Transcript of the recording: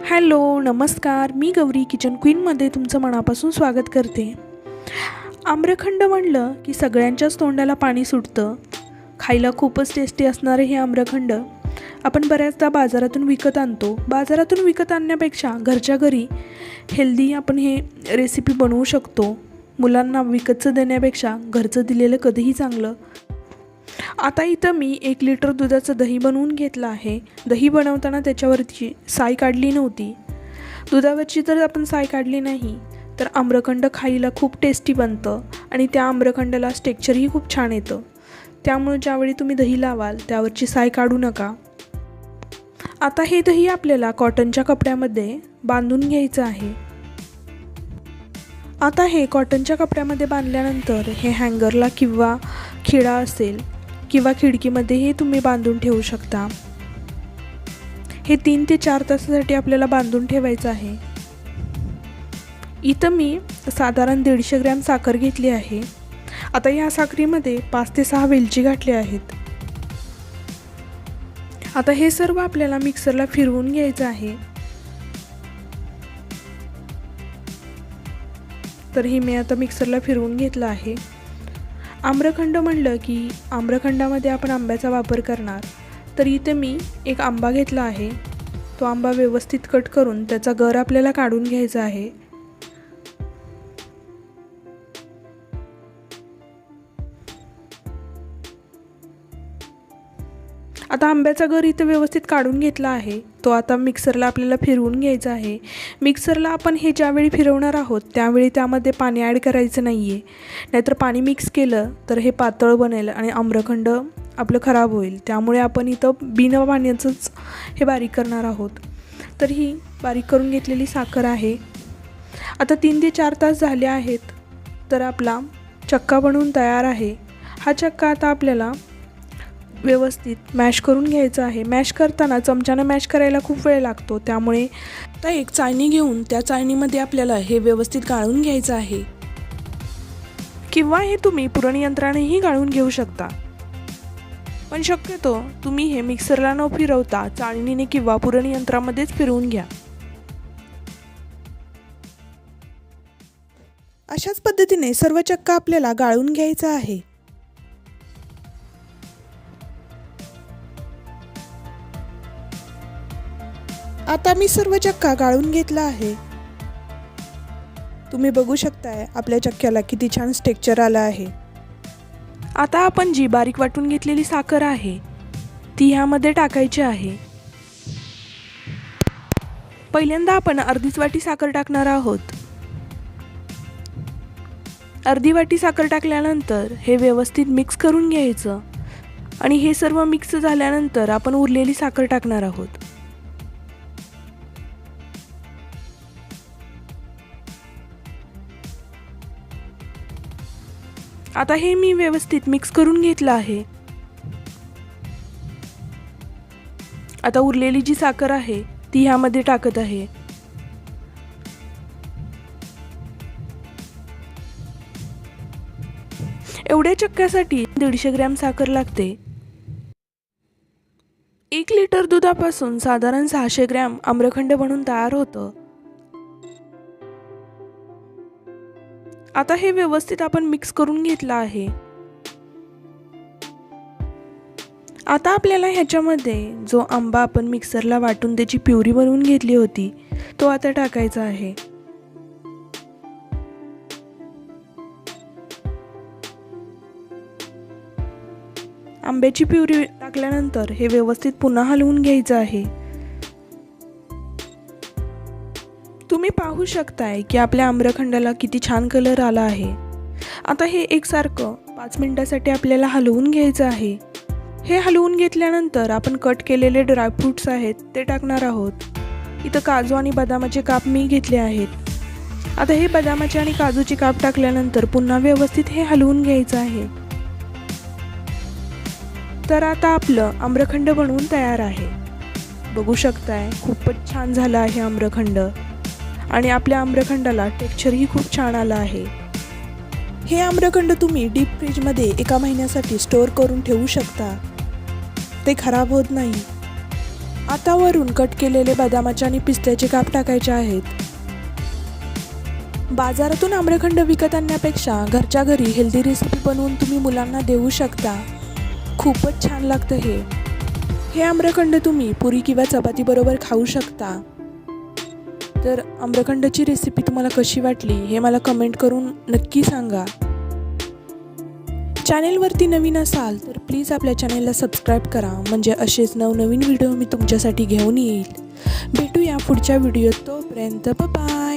Hello नमस्कार. मी Gauri kitchen क्वीनमध्ये तुमचं मनापासून स्वागत करते. आम्रखंड म्हणलं की सगळ्यांच्याच तोंडाला पाणी सुटतं. खायला खूपच टेस्टी असणारे हे आम्रखंड. आपण बऱ्याचदा बाजारातून विकत आणतो. बाजारातून विकत आणण्यापेक्षा घरच्या घरी हेल्दी आपण हे रेसिपी बनवू शकतो. मुलांना विकतचं देण्यापेक्षा घरचं दिलेलं कधीही चांगलं आता इथं मी एक लिटर दुधाचं दही बनवून घेतलं आहे. दही बनवताना त्याच्यावरची साय काढली नव्हती. दुधावरची जर आपण साय काढली नाही तर आम्रखंड खायला खूप टेस्टी बनतं आणि त्या आम्रखंडाला टेक्चरही खूप छान येतं. त्यामुळे ज्यावेळी तुम्ही दही लावाल त्यावरची साय काढू नका. आता हे दही आपल्याला कॉटनच्या कपड्यामध्ये बांधून घ्यायचं आहे. आता हे कॉटनच्या कपड्यामध्ये बांधल्यानंतर हे हँगरला किंवा खिळा असेल किंवा खिडकीमध्येही तुम्ही बांधून ठेवू शकता. हे तीन ते चार तासासाठी आपल्याला बांधून ठेवायचं आहे. इथं मी साधारण दीडशे ग्रॅम साखर घेतली आहे. आता या साखरीमध्ये पाच ते सहा वेलची घातली आहेत. आता हे सर्व आपल्याला मिक्सरला फिरवून घ्यायचं आहे. तर हे मी आता मिक्सरला फिरवून घेतलं आहे. आम्रखंड म्हणलं की आम्रखंडामध्ये आपण आंब्याचा वापर करणार. तर इथे मी एक आंबा घेतला आहे. तो आंबा व्यवस्थित कट करून त्याचा गर आपल्याला काढून घ्यायचा आहे. आता आंब्याचा गर इथं व्यवस्थित काढून घेतला आहे. तो आता मिक्सरला आपल्याला फिरवून घ्यायचा आहे. मिक्सरला आपण हे ज्यावेळी फिरवणार आहोत त्यावेळी त्यामध्ये पाणी ॲड करायचं नाही आहे नाहीतर पाणी मिक्स केलं तर हे पातळ बनेल आणि आम्रखंड आपलं खराब होईल. त्यामुळे आपण इथं बिन पाण्याचंच हे बारीक करणार आहोत. तर ही बारीक करून घेतलेली साखर आहे. आता तीन ते चार तास झाले आहेत तर आपला चक्का बनवून तयार आहे. हा चक्का आता आपल्याला व्यवस्थित मॅश करून घ्यायचं आहे. मॅश करताना चमच्यानं मॅश करायला खूप वेळ लागतो. त्यामुळे आता एक चाळणी घेऊन त्या चाळणीमध्ये आपल्याला हे व्यवस्थित गाळून घ्यायचं आहे. किंवा हे तुम्ही पुरणयंत्रानेही गाळून घेऊ शकता. पण शक्यतो तुम्ही हे मिक्सरला न फिरवता चाळणीने किंवा पुरणयंत्रामध्येच फिरवून घ्या. अशाच पद्धतीने सर्व चक्का आपल्याला गाळून घ्यायचा आहे. आता मी सर्व चक्का गाळून घेतला आहे. तुम्ही बघू शकताय आपल्या चक्क्याला किती छान स्टेक्चर आलं आहे. आता आपण जी बारीक वाटून घेतलेली साखर आहे ती ह्यामध्ये टाकायची आहे. पहिल्यांदा आपण अर्धीच वाटी साखर टाकणार आहोत. अर्धी वाटी साखर टाकल्यानंतर हे व्यवस्थित मिक्स करून घ्यायचं आणि हे सर्व मिक्स झाल्यानंतर आपण उरलेली साखर टाकणार आहोत. आता हे मी व्यवस्थित मिक्स करून घेतलं आहे. आता उरलेली जी साखर आहे ती ह्यामध्ये टाकत आहे. एवढ्या चक्क्यासाठी दीडशे ग्रॅम साखर लागते. एक लिटर दुधापासून साधारण सहाशे ग्रॅम आम्रखंड बनून तयार होतं. आता हे व्यवस्थित आपण मिक्स करून घेतलं आहे. आता आपल्याला ह्याच्यामध्ये जो आंबा आपण मिक्सरला वाटून त्याची प्युरी बनवून घेतली होती तो आता टाकायचा आहे. आंब्याची प्युरी टाकल्यानंतर हे व्यवस्थित पुन्हा हलवून घ्यायचं आहे. पाहू शकताय की आपल्या आम्रखंडाला किती छान कलर आला आहे. आता हे एकसारखं पाच मिनटासाठी आपल्याला हलवून घ्यायचं आहे. हे हलवून घेतल्यानंतर आपण कट केलेले ड्रायफ्रूट्स आहेत ते टाकणार आहोत. इथं काजू आणि बदामाचे काप मी घेतले आहेत. आता हे बदामाचे आणि काजूचे काप टाकल्यानंतर पुन्हा व्यवस्थित हे हलवून घ्यायचं आहे. तर आता आपलं आम्रखंड बनवून तयार आहे. बघू शकताय खूपच छान झालं आहे आम्रखंड. आणि आपल्या आम्रखंडाला टेक्स्चरही खूप छान आलं आहे. हे आम्रखंड तुम्ही डीप फ्रीजमध्ये एका महिन्यासाठी स्टोअर करून ठेवू शकता. ते खराब होत नाही. आता वरून कट केलेले बदामाचे आणि पिस्त्याचे काप टाकायचे आहेत. बाजारातून आम्रखंड विकत आणण्यापेक्षा घरच्या घरी हेल्दी रेसिपी बनवून तुम्ही मुलांना देऊ शकता. खूपच छान लागतं हे. हे आम्रखंड तुम्ही पुरी किंवा चपातीबरोबर खाऊ शकता. तर आम्रखंडची रेसिपी तुम्हाला कशी वाटली हे मला कमेंट करून नक्की सांगा. चॅनेलवरती नवीन असाल तर प्लीज आपल्या चॅनेलला सबस्क्राईब करा. म्हणजे असेच नवनवीन व्हिडिओ मी तुमच्यासाठी घेऊन येईल. भेटूया पुढच्या व्हिडिओत तोपर्यंत बाय